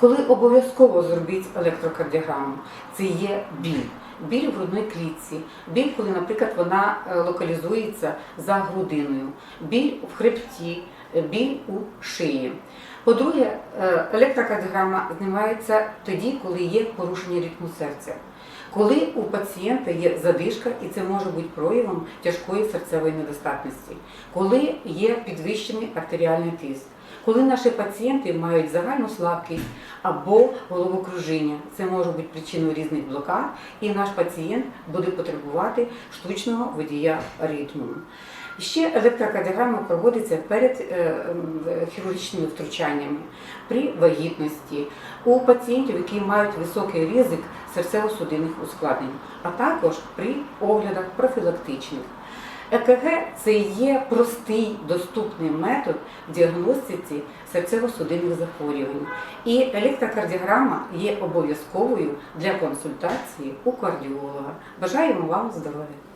Коли обов'язково зробіть електрокардіограму, це є біль. Біль в грудній клітці, біль, коли, наприклад, вона е, локалізується за грудиною, біль в хребті, біль у шиї. По-друге, е, електрокардіограма знімається тоді, коли є порушення ритму серця. Коли у пацієнта є задишка, і це може бути проявом тяжкої серцевої недостатності, коли є підвищений артеріальний тиск, коли наші пацієнти мають загальну слабкість або головокружіння, це може бути причиною різних блокад, і наш пацієнт буде потребувати штучного водія ритму. Ще електрокардіограма проводиться перед е, хірургічними втручаннями при вагітності у пацієнтів, які мають високий ризик серцево-судинних ускладнень, а також при оглядах профілактичних. ЕКГ це є простий доступний метод в діагностиці серцево-судинних захворювань. І електрокардіограма є обов'язковою для консультації у кардіолога. Бажаємо вам здоров'я!